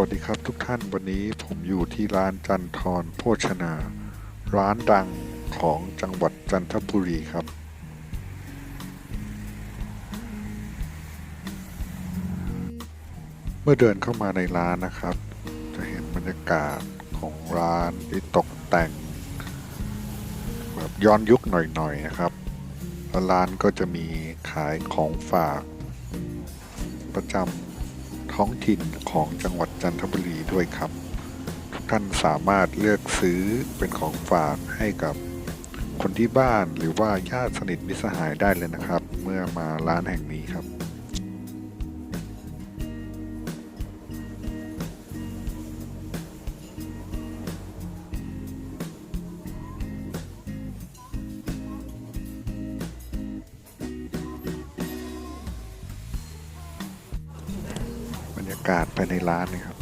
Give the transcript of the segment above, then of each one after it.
วัสดีครับทุกท่านวันนี้ผมอยู่ที่ร้านจันทรโภชนา ร้านดังของจังหวัดจันทบุรีครับ เมื่อเดินเข้ามาในร้านนะครับ จะเห็นบรรยากาศของร้านที่ตกแต่ง แบบย้อนยุคหน่อยๆนะครับแล้วร้านก็จะมีขายของฝากประจำ ท้องถิ่นของจังหวัดจันทบุรีด้วยครับ ทุกท่านสามารถเลือกซื้อเป็นของฝากให้กับคนที่บ้านหรือว่าญาติสนิทมิตรสหายได้เลยนะครับ เมื่อมาร้านแห่งนี้ครับ รรยากาศภายในร้านนะครับ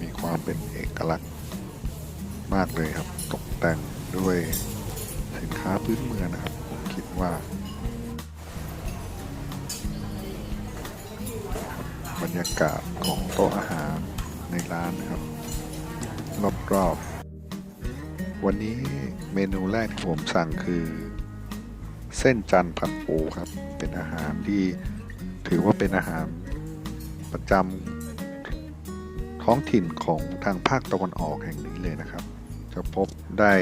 มีความเป็นเอกลักษณ์มากเลยครับ ตกแต่งด้วยสินค้าพื้นเมืองนะครับ ผมคิดว่า บรรยากาศของโต๊ะอาหารในร้านนะครับ รอบๆ วันนี้เมนูแรกที่ผมสั่งคือ เส้นจันทร์ผัดปูครับ เป็นอาหารที่ถือว่าเป็นอาหาร ประจำท้องถิ่นของทางภาคตะวันออกแห่งนี้เลยนะครับ จะพบได้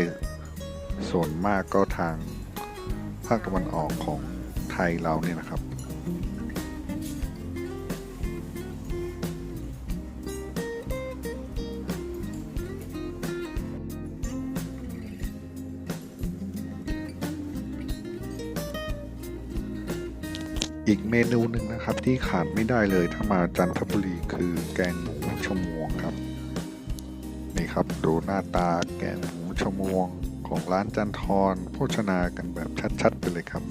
ส่วนมากก็ทางภาคตะวันออกของไทยเราเนี่ยนะครับ อีกเมนูหนึ่งนะครับที่ขาดไม่ได้เลยถ้ามาจันทบุรีคือแกงหมูชมวงครับ นี่ครับดูหน้าตาแกงหมูชมวงของร้านจันทรโภชนากันแบบชัดๆไปเลยครับ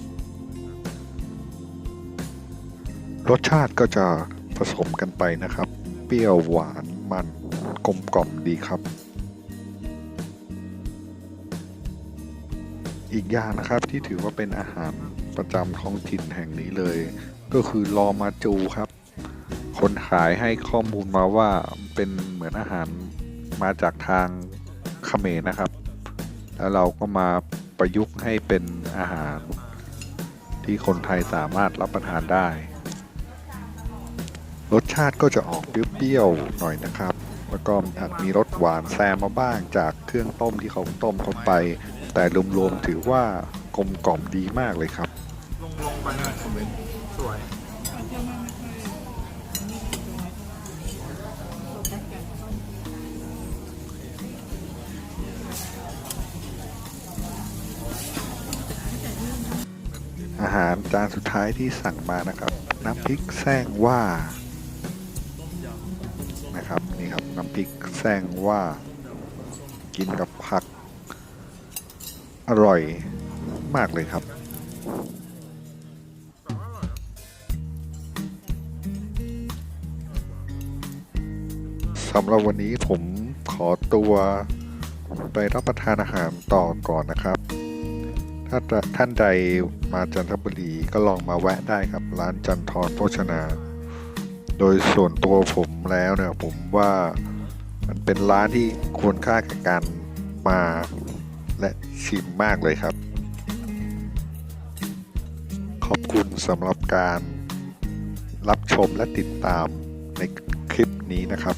รสชาติก็จะผสมกันไปนะครับ เปรี้ยวหวานมันกลมกล่อมดีครับ อีกอย่างนะครับที่ถือว่าเป็นอาหาร ประจำท้องถิ่นแห่งนี้เลย ก็คือลอมาจูครับ คนขายให้ข้อมูลมาว่าเป็นเหมือนอาหารมาจากทางเขมรนะครับ แล้วเราก็มาประยุกต์ให้เป็นอาหารที่คนไทยสามารถรับประทานได้ รสชาติก็จะออกเปรี้ยวๆหน่อยนะครับ แล้วก็อาจมีรสหวานแซมมาบ้างจากเครื่องต้มที่เขาต้มเข้าไป แต่รวมๆถือว่ากลมกล่อมดีมากเลยครับ ไปหน่อยผมเป็นสวยอาหารจานสุดท้ายที่สั่งมานะครับ น้ำพริกแซงว่านะครับนี่ครับน้ำพริกแซงว่า กินกับผัก อร่อยมากเลยครับ สำหรับวันนี้ผมขอตัวไปรับประทานอาหารต่อก่อนนะครับ ถ้าท่านใดมาจันทบุรีก็ลองมาแวะได้ครับ ร้านจันทรโภชนา โดยส่วนตัวผมแล้วเนี่ยผมว่ามันเป็นร้านที่ควรค่าแก่การมาและชิมมากเลยครับ ขอบคุณสำหรับการรับชมและติดตามในคลิปนี้นะครับ